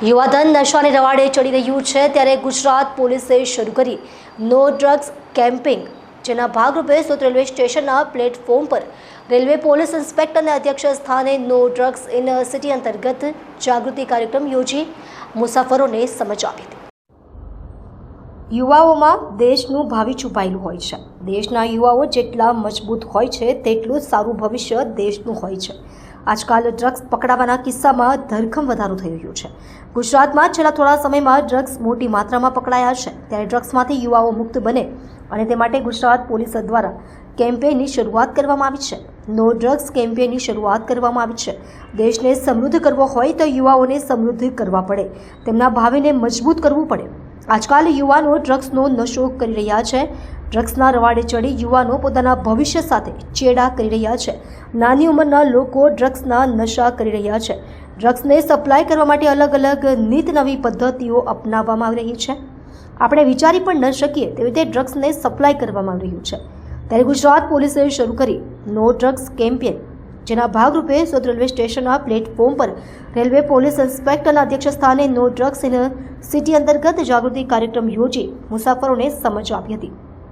યુવાધન નશાને રવાડે ચડી રહ્યું છે ત્યારે ગુજરાત પોલીસે શરૂ કરી નો ડ્રગ્સ કેમ્પિંગ, જેના ભાગરૂપે સુરત રેલવે સ્ટેશનના પ્લેટફોર્મ પર રેલવે પોલીસ ઇન્સ્પેક્ટરના અધ્યક્ષ સ્થાને નો ડ્રગ્સ ઇન સિટી અંતર્ગત જાગૃતિ કાર્યક્રમ યોજી મુસાફરોને સમજ આપી હતી. યુવાઓમાં દેશનું ભાવિ છુપાયેલું હોય છે. દેશના યુવાઓ જેટલા મજબૂત હોય છે, તેટલું સારું ભવિષ્ય દેશનું હોય છે. આજકાલ ડ્રગ્સ પકડાવાના કિસ્સામાં ધરખમ વધારો થઈ રહ્યો છે. ગુજરાતમાં છેલ્લા થોડા સમયમાં ડ્રગ્સ મોટી માત્રામાં પકડાયા છે. ત્યારે ડ્રગ્સમાંથી યુવાઓ મુક્ત બને અને તે માટે ગુજરાત પોલીસ દ્વારા કેમ્પેઇનની શરૂઆત કરવામાં આવી છે. નો ડ્રગ્સ કેમ્પેઇનની શરૂઆત કરવામાં આવી છે. દેશને સમૃદ્ધ કરવો હોય તો યુવાઓને સમૃદ્ધ કરવા પડે. તેમના ભાવિને મજબૂત કરવું પડે. આજકાલ યુવાનો ડ્રગ્સનો નશો કરી રહ્યા છે. ડ્રગ્સના રવાડે ચડી યુવાનો પોતાના ભવિષ્ય સાથે ચેડા કરી રહ્યા છે. નાની ઉંમરના લોકો ડ્રગ્સના નશા કરી રહ્યા છે. ડ્રગ્સને સપ્લાય કરવા માટે અલગ અલગ નીત નવી પદ્ધતિઓ અપનાવવામાં આવી રહી છે. આપણે વિચારી પણ ન શકીએ તેવી રીતે ડ્રગ્સને સપ્લાય કરવામાં આવી રહ્યું છે. ત્યારે ગુજરાત પોલીસે શરૂ કરી નો ડ્રગ્સ કેમ્પેન જેના ભાગરૂપે સુરત રેલવે સ્ટેશનના પ્લેટફોર્મ પર રેલવે પોલીસ ઇન્સ્પેક્ટરના અધ્યક્ષ સ્થાને નો ડ્રગ્સ ઇન સિટી અંતર્ગત જાગૃતિ કાર્યક્રમ યોજી મુસાફરોને સમજ આપી હતી.